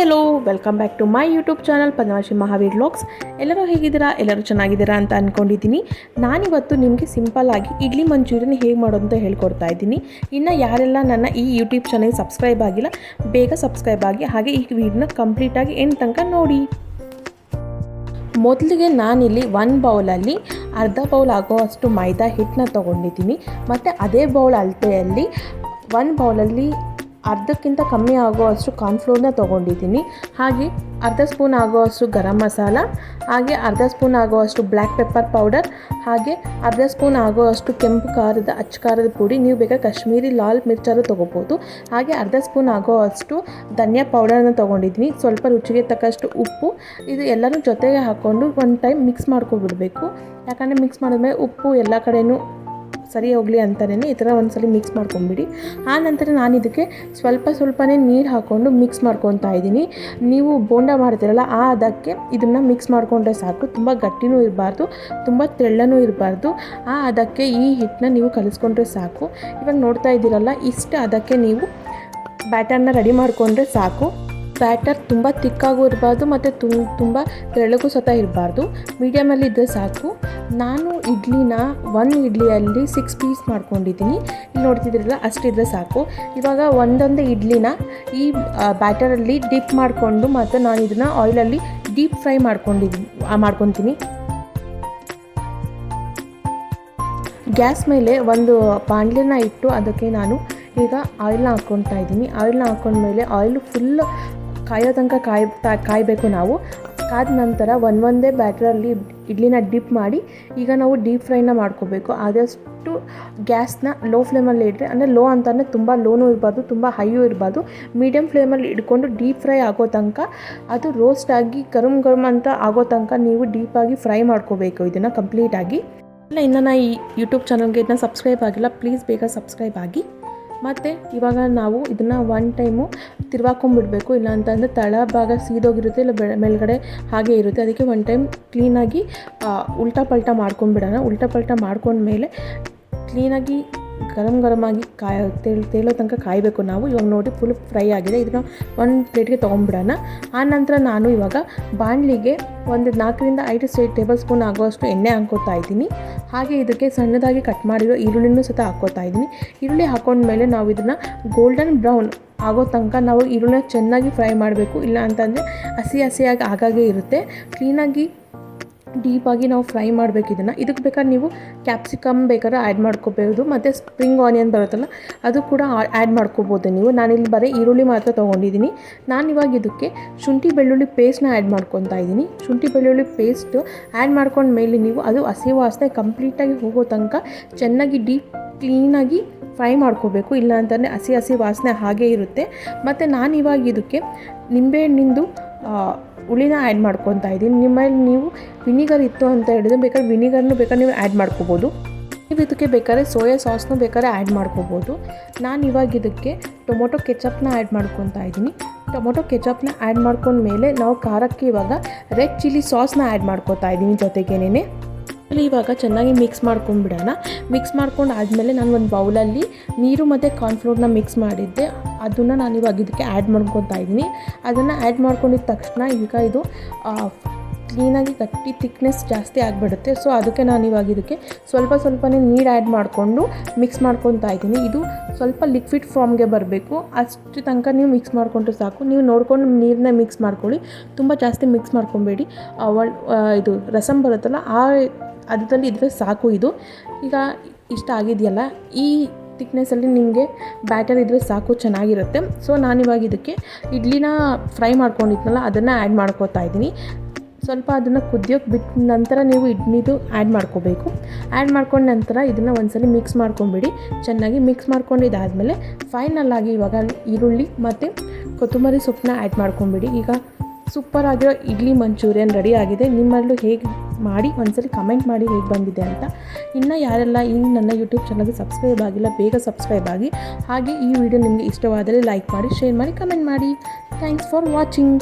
Hello welcome back to my YouTube channel Padmashree Mahaveer vlogs ಎಲ್ಲರೂ ಹೇಗಿದ್ದೀರಾ? ಎಲ್ಲರೂ ಚೆನ್ನಾಗಿದ್ದೀರಾ ಅಂತ ಅಂದ್ಕೊಂಡಿದ್ದೀನಿ ನಾನಿವತ್ತು ನಿಮಗೆ ಸಿಂಪಲ್ ಆಗಿ ಇಡ್ಲಿ ಮಂಚೂರಿಯನ್ ಹೇಗೆ ಮಾಡೋದು ಅಂತ ಹೇಳ್ಕೊಡ್ತಾ ಇದ್ದೀನಿ. ಇನ್ನು ಯಾರೆಲ್ಲ ನನ್ನ ಈ ಯೂಟ್ಯೂಬ್ ಚಾನಲ್ ಸಬ್ಸ್ಕ್ರೈಬ್ ಆಗಿಲ್ಲ, ಬೇಗ ಸಬ್ಸ್ಕ್ರೈಬ್ ಆಗಿ, ಹಾಗೆ ಈ ವಿಡಿಯೋನ ಕಂಪ್ಲೀಟಾಗಿ ಎಂಡ್ ತನಕ ನೋಡಿ. ಮೊದಲಿಗೆ ನಾನಿಲ್ಲಿ ಒನ್ ಬೌಲಲ್ಲಿ ಅರ್ಧ ಬೌಲ್ ಆಗೋವಷ್ಟು ಮೈದಾ ಹಿಟ್ಟನ್ನ ತೊಗೊಂಡಿದ್ದೀನಿ. ಮತ್ತು ಅದೇ ಬೌಲ್ ಅಳತೆಯಲ್ಲಿ ಒನ್ ಬೌಲಲ್ಲಿ ಅರ್ಧಕ್ಕಿಂತ ಕಮ್ಮಿ ಆಗುವಷ್ಟು ಕಾರ್ನ್ಫ್ಲೋರ್ನ ತೊಗೊಂಡಿದ್ದೀನಿ. ಹಾಗೆ ಅರ್ಧ ಸ್ಪೂನ್ ಆಗುವಷ್ಟು ಗರಂ ಮಸಾಲ, ಹಾಗೆ ಅರ್ಧ ಸ್ಪೂನ್ ಆಗುವಷ್ಟು ಬ್ಲ್ಯಾಕ್ ಪೆಪ್ಪರ್ ಪೌಡರ್ ಹಾಗೆ ಅರ್ಧ ಸ್ಪೂನ್ ಆಗುವಷ್ಟು ಕೆಂಪು ಖಾರದ ಅಚ್ಚ ಖಾರದ ಪುಡಿ, ನೀವು ಬೇಗ ಕಾಶ್ಮೀರಿ ಲಾಲ್ ಮಿರ್ಚಾರು ತೊಗೋಬೋದು. ಹಾಗೆ ಅರ್ಧ ಸ್ಪೂನ್ ಆಗುವಷ್ಟು ಧನಿಯಾ ಪೌಡರನ್ನ ತೊಗೊಂಡಿದ್ದೀನಿ. ಸ್ವಲ್ಪ ರುಚಿಗೆ ತಕ್ಕಷ್ಟು ಉಪ್ಪು, ಇದು ಎಲ್ಲರೂ ಜೊತೆಗೆ ಹಾಕ್ಕೊಂಡು ಒಂದು ಟೈಮ್ ಮಿಕ್ಸ್ ಮಾಡ್ಕೊಬಿಡಬೇಕು. ಯಾಕಂದರೆ ಮಿಕ್ಸ್ ಮಾಡಿದ್ಮೇಲೆ ಉಪ್ಪು ಎಲ್ಲ ಕಡೆಯೂ ಸರಿ ಹೋಗಲಿ ಅಂತಲೇ ಈ ಥರ ಒಂದ್ಸಲ ಮಿಕ್ಸ್ ಮಾಡ್ಕೊಂಬಿಡಿ. ಆ ನಂತರ ನಾನು ಇದಕ್ಕೆ ಸ್ವಲ್ಪ ಸ್ವಲ್ಪನೇ ನೀರು ಹಾಕ್ಕೊಂಡು ಮಿಕ್ಸ್ ಮಾಡ್ಕೊತಾ ಇದ್ದೀನಿ. ನೀವು ಬೋಂಡ ಮಾಡ್ತೀರಲ್ಲ, ಆ ಅದಕ್ಕೆ ಇದನ್ನು ಮಿಕ್ಸ್ ಮಾಡಿಕೊಂಡ್ರೆ ಸಾಕು. ತುಂಬ ಗಟ್ಟಿನೂ ಇರಬಾರ್ದು, ತುಂಬ ತೆಳ್ಳನೂ ಇರಬಾರ್ದು. ಆ ಅದಕ್ಕೆ ಈ ಹಿಟ್ಟನ್ನ ನೀವು ಕಲಿಸ್ಕೊಂಡ್ರೆ ಸಾಕು. ಇವಾಗ ನೋಡ್ತಾ ಇದ್ದೀರಲ್ಲ, ಇಷ್ಟು ಅದಕ್ಕೆ ನೀವು ಬ್ಯಾಟರ್ನ ರೆಡಿ ಮಾಡಿಕೊಂಡ್ರೆ ಸಾಕು. ಬ್ಯಾಟರ್ ತುಂಬ ತಿಕ್ಕಾಗೂ ಇರಬಾರ್ದು ಮತ್ತು ತುಂಬ ತೆಳ್ಳಗೂ ಸತ ಇರಬಾರ್ದು. ಮೀಡಿಯಮಲ್ಲಿ ಇದ್ದರೆ ಸಾಕು. ನಾನು ಇಡ್ಲಿನ ಒನ್ ಇಡ್ಲಿಯಲ್ಲಿ ಸಿಕ್ಸ್ ಪೀಸ್ ಮಾಡ್ಕೊಂಡಿದ್ದೀನಿ. ಇಲ್ಲಿ ನೋಡ್ತಿದ್ರಲ್ಲ ಅಷ್ಟಿದ್ರೆ ಸಾಕು. ಇವಾಗ ಒಂದೊಂದೇ ಇಡ್ಲಿನ ಈ ಬ್ಯಾಟರಲ್ಲಿ ಡಿಪ್ ಮಾಡಿಕೊಂಡು ಮತ್ತು ನಾನು ಇದನ್ನು ಆಯಿಲಲ್ಲಿ ಡೀಪ್ ಫ್ರೈ ಮಾಡ್ಕೊಂಡಿದ್ದೀನಿ ಮಾಡ್ಕೊತೀನಿ. ಗ್ಯಾಸ್ ಮೇಲೆ ಒಂದು ಬಾಣಲೆನ ಇಟ್ಟು ಅದಕ್ಕೆ ನಾನು ಈಗ ಆಯಿಲ್ನ ಹಾಕ್ಕೊತಾ ಇದ್ದೀನಿ. ಆಯಿಲ್ನ ಹಾಕ್ಕೊಂಡ್ಮೇಲೆ ಆಯಿಲ್ ಫುಲ್ ಕಾಯೋ ತನಕ ಕಾಯ್ ಕಾಯಬೇಕು ನಾವು. ಕಾದ ನಂತರ ಒಂದೊಂದೇ ಬ್ಯಾಟ್ರಲ್ಲಿ ಇಡ್ಲಿನ ಡಿಪ್ ಮಾಡಿ, ಈಗ ನಾವು ಡೀಪ್ ಫ್ರೈನ ಮಾಡ್ಕೋಬೇಕು. ಆದಷ್ಟು ಗ್ಯಾಸ್ನ ಲೋ ಫ್ಲೇಮಲ್ಲಿ ಇಟ್ಟರೆ ಅಂದರೆ ಲೋ ಅಂತಂದರೆ ತುಂಬ ಲೋನೂ ಇರಬಾರ್ದು, ತುಂಬ ಹೈಯೂ ಇರಬಾರ್ದು. ಮೀಡಿಯಮ್ ಫ್ಲೇಮಲ್ಲಿ ಇಟ್ಕೊಂಡು ಡೀಪ್ ಫ್ರೈ ಆಗೋ ತನಕ, ಅದು ರೋಸ್ಟ್ ಆಗಿ ಗರಮ್ ಗರಮ್ ಅಂತ ಆಗೋ ತನಕ ನೀವು ಡೀಪಾಗಿ ಫ್ರೈ ಮಾಡ್ಕೋಬೇಕು ಇದನ್ನು ಕಂಪ್ಲೀಟಾಗಿ ಇಲ್ಲ ಇನ್ನು ನಾ ಈ ಯೂಟ್ಯೂಬ್ ಚಾನಲ್ಗೆ ಇದನ್ನ ಸಬ್ಸ್ಕ್ರೈಬ್ ಆಗಿಲ್ಲ ಪ್ಲೀಸ್ ಬೇಗ ಸಬ್ಸ್ಕ್ರೈಬ್ ಆಗಿ. ಮತ್ತು ಇವಾಗ ನಾವು ಇದನ್ನು ಒನ್ ಟೈಮು ತಿರ್ವಾಕೊಂಡ್ಬಿಡ್ಬೇಕು. ಇಲ್ಲ ಅಂತಂದರೆ ತಳ ಭಾಗ ಸೀದೋಗಿರುತ್ತೆ, ಇಲ್ಲ ಬೆ, ಮೇಲ್ಗಡೆ ಹಾಗೆ ಇರುತ್ತೆ. ಅದಕ್ಕೆ ಒನ್ ಟೈಮ್ ಕ್ಲೀನಾಗಿ ಉಲ್ಟಾ ಪಲ್ಟಾ ಮಾಡ್ಕೊಂಡ್ಬಿಡೋಣ. ಉಲ್ಟಾ ಪಲ್ಟಾ ಮಾಡ್ಕೊಂಡ್ಮೇಲೆ ಕ್ಲೀನಾಗಿ ಗರಂ ಗರಮಾಗಿ ಕಾಯ, ತೇಲ್ ತನಕ ಕಾಯಬೇಕು ನಾವು. ಇವಾಗ ನೋಡಿ ಫುಲ್ ಫ್ರೈ ಆಗಿದೆ. ಇದನ್ನು ಒಂದು ಪ್ಲೇಟ್ಗೆ ತೊಗೊಂಬಿಡೋಣ ಆನಂತರ ನಾನು ಇವಾಗ ಬಾಣಲಿಗೆ ಒಂದು ನಾಲ್ಕರಿಂದ ಐದು ಸೇ ಟೇಬಲ್ ಸ್ಪೂನ್ ಆಗುವಷ್ಟು ಎಣ್ಣೆ ಹಾಕ್ಕೋತಾ ಇದ್ದೀನಿ. ಹಾಗೆ ಇದಕ್ಕೆ ಸಣ್ಣದಾಗಿ ಕಟ್ ಮಾಡಿರೋ ಈರುಳ್ಳಿನೂ ಸಹಿತ ಹಾಕೋತಾ ಇದ್ದೀನಿ. ಈರುಳ್ಳಿ ಹಾಕೊಂಡ ಮೇಲೆ ನಾವು ಇದನ್ನು ಗೋಲ್ಡನ್ ಬ್ರೌನ್ ಆಗೋ ತನಕ ನಾವು ಈರುಳ್ಳಿನ ಚೆನ್ನಾಗಿ ಫ್ರೈ ಮಾಡಬೇಕು. ಇಲ್ಲ ಅಂತಂದರೆ ಹಸಿ ಹಸಿಯಾಗಿ ಆಗಾಗೆ ಇರುತ್ತೆ. ಕ್ಲೀನಾಗಿ ಡೀಪಾಗಿ ನಾವು ಫ್ರೈ ಮಾಡಬೇಕು ಇದನ್ನು. ಇದಕ್ಕೆ ಬೇಕಾದ್ರೆ ನೀವು ಕ್ಯಾಪ್ಸಿಕಮ್ ಬೇಕಾದ್ರೆ ಆ್ಯಡ್ ಮಾಡ್ಕೋಬೋದು. ಮತ್ತು ಸ್ಪ್ರಿಂಗ್ ಆನಿಯನ್ ಬರುತ್ತಲ್ಲ, ಅದು ಕೂಡ ಆ್ಯಡ್ ಮಾಡ್ಕೋಬೋದು ನೀವು. ನಾನಿಲ್ಲಿ ಬರೀ ಈರುಳ್ಳಿ ಮಾತ್ರ ತೊಗೊಂಡಿದ್ದೀನಿ. ನಾನು ಇವಾಗ ಇದಕ್ಕೆ ಶುಂಠಿ ಬೆಳ್ಳುಳ್ಳಿ ಪೇಸ್ಟ್ನ ಆ್ಯಡ್ ಮಾಡ್ಕೊತಾ ಇದ್ದೀನಿ. ಶುಂಠಿ ಬೆಳ್ಳುಳ್ಳಿ ಪೇಸ್ಟು ಆ್ಯಡ್ ಮಾಡ್ಕೊಂಡ್ಮೇಲೆ ನೀವು ಅದು ಹಸಿ ವಾಸನೆ ಕಂಪ್ಲೀಟಾಗಿ ಹೋಗೋ ತನಕ ಚೆನ್ನಾಗಿ ಡೀಪ್ ಕ್ಲೀನಾಗಿ ಫ್ರೈ ಮಾಡ್ಕೋಬೇಕು. ಇಲ್ಲ ಅಂತಂದರೆ ಹಸಿ ಹಸಿ ವಾಸನೆ ಹಾಗೇ ಇರುತ್ತೆ. ಮತ್ತು ನಾನು ಇವಾಗ ಇದಕ್ಕೆ ನಿಂಬೆಹಣ್ಣಿಂದು ಹುಳಿನ ಆ್ಯಡ್ ಮಾಡ್ಕೊತಾ ಇದ್ದೀನಿ. ನಿಮ್ಮಲ್ಲಿ ನೀವು ವಿನಿಗರ್ ಇತ್ತು ಅಂತ ಹೇಳಿದ್ರೆ ಬೇಕಾದ್ರೆ ವಿನಿಗರ್ನು ಬೇಕಾದ್ರೆ ನೀವು ಆ್ಯಡ್ ಮಾಡ್ಕೋಬೋದು. ನೀವು ಇದಕ್ಕೆ ಬೇಕಾದ್ರೆ ಸೋಯಾ ಸಾಸ್ನು ಬೇಕಾದ್ರೆ ಆ್ಯಡ್ ಮಾಡ್ಕೋಬೋದು. ನಾನು ಇವಾಗ ಇದಕ್ಕೆ ಟೊಮೊಟೊ ಕೆಚಪ್ನ ಆ್ಯಡ್ ಮಾಡ್ಕೊತಾ ಇದ್ದೀನಿ. ಟೊಮೊಟೊ ಕೆಚಪ್ನ ಆ್ಯಡ್ ಮಾಡ್ಕೊಂಡ್ಮೇಲೆ ನಾವು ಖಾರಕ್ಕೆ ಇವಾಗ ರೆಡ್ ಚಿಲ್ಲಿ ಸಾಸ್ನ ಆ್ಯಡ್ ಮಾಡ್ಕೋತಾ ಇದ್ದೀನಿ ಜೊತೆಗೇನೆ ಇವಾಗ ಚೆನ್ನಾಗಿ ಮಿಕ್ಸ್ ಮಾಡ್ಕೊಂಡ್ಬಿಡೋಣ ಮಿಕ್ಸ್ ಮಾಡ್ಕೊಂಡು ಆದಮೇಲೆ ನಾನು ಒಂದು ಬೌಲಲ್ಲಿ ನೀರು ಮತ್ತು ಕಾರ್ನ್ಫ್ಲೋರ್ನ ಮಿಕ್ಸ್ ಮಾಡಿದ್ದೆ. ಅದನ್ನು ನಾನು ಇವಾಗ ಇದಕ್ಕೆ ಆ್ಯಡ್ ಮಾಡ್ಕೊತಾ ಇದ್ದೀನಿ. ಅದನ್ನು ಆ್ಯಡ್ ಮಾಡ್ಕೊಂಡಿದ್ದ ತಕ್ಷಣ ಈಗ ಇದು ಕ್ಲೀನಾಗಿ ಗಟ್ಟಿ ತಿಕ್ನೆಸ್ ಜಾಸ್ತಿ ಆಗಿಬಿಡುತ್ತೆ. ಸೊ ಅದಕ್ಕೆ ನಾನು ಇವಾಗ ಇದಕ್ಕೆ ಸ್ವಲ್ಪ ಸ್ವಲ್ಪನೇ ನೀರು ಆ್ಯಡ್ ಮಾಡಿಕೊಂಡು ಮಿಕ್ಸ್ ಮಾಡ್ಕೊತಾ ಇದ್ದೀನಿ. ಇದು ಸ್ವಲ್ಪ ಲಿಕ್ವಿಡ್ ಫಾರ್ಮ್ಗೆ ಬರಬೇಕು. ಅಷ್ಟು ತನಕ ನೀವು ಮಿಕ್ಸ್ ಮಾಡಿಕೊಂಡ್ರೆ ಸಾಕು. ನೀವು ನೋಡ್ಕೊಂಡು ನೀರನ್ನ ಮಿಕ್ಸ್ ಮಾಡ್ಕೊಳ್ಳಿ. ತುಂಬ ಜಾಸ್ತಿ ಮಿಕ್ಸ್ ಮಾಡ್ಕೊಬೇಡಿ. ಇದು ರಸಮ್ ಬರುತ್ತಲ್ಲ, ಆ ಅದರಲ್ಲಿ ಇದ್ದರೆ ಸಾಕು ಇದು. ಈಗ ಇಷ್ಟ ಆಗಿದೆಯಲ್ಲ, ಈ ತಿಕ್ನೆಸ್ಸಲ್ಲಿ ನಿಮಗೆ ಬ್ಯಾಟರ್ ಇದ್ದರೆ ಸಾಕು, ಚೆನ್ನಾಗಿರುತ್ತೆ. ಸೊ ನಾನಿವಾಗ ಇದಕ್ಕೆ ಇಡ್ಲಿನ ಫ್ರೈ ಮಾಡ್ಕೊಂಡಿದ್ನಲ್ಲ, ಅದನ್ನು ಆ್ಯಡ್ ಮಾಡ್ಕೋತಾ ಇದ್ದೀನಿ. ಸ್ವಲ್ಪ ಅದನ್ನು ಕುದಿಯೋಕೆ ಬಿಟ್ಟ ನಂತರ ನೀವು ಇಡ್ನಿದು ಆ್ಯಡ್ ಮಾಡ್ಕೋಬೇಕು. ಆ್ಯಡ್ ಮಾಡ್ಕೊಂಡ ನಂತರ ಇದನ್ನು ಒಂದ್ಸಲ ಮಿಕ್ಸ್ ಮಾಡ್ಕೊಂಬಿಡಿ. ಚೆನ್ನಾಗಿ ಮಿಕ್ಸ್ ಮಾಡ್ಕೊಂಡಿದ್ದಾದಮೇಲೆ ಫೈನಲ್ ಆಗಿ ಇವಾಗ ಈರುಳ್ಳಿ ಮತ್ತು ಕೊತ್ತಂಬರಿ ಸೊಪ್ಪನ್ನ ಆ್ಯಡ್ ಮಾಡ್ಕೊಂಬಿಡಿ. ಈಗ ಸೂಪರ್ ಆಗಿರೋ ಇಡ್ಲಿ ಮಂಚೂರಿಯನ್ ರೆಡಿ ಆಗಿದೆ. ನಿಮ್ಮಲ್ಲೂ ಹೇಗೆ ಮಾಡಿ, ಒಂದ್ಸಲಿ ಕಮೆಂಟ್ ಮಾಡಿ ಹೇಗೆ ಬಂದಿದೆ ಅಂತ. ಇನ್ನು ಯಾರೆಲ್ಲ ಇನ್ನು ನನ್ನ ಯೂಟ್ಯೂಬ್ ಚಾನಲ್ಗೆ ಸಬ್ಸ್ಕ್ರೈಬ್ ಆಗಿಲ್ಲ, ಬೇಗ ಸಬ್ಸ್ಕ್ರೈಬ್ ಆಗಿ. ಹಾಗೆ ಈ ವಿಡಿಯೋ ನಿಮಗೆ ಇಷ್ಟವಾದರೆ ಲೈಕ್ ಮಾಡಿ ಶೇರ್ ಮಾಡಿ ಕಮೆಂಟ್ ಮಾಡಿ. Thanks for watching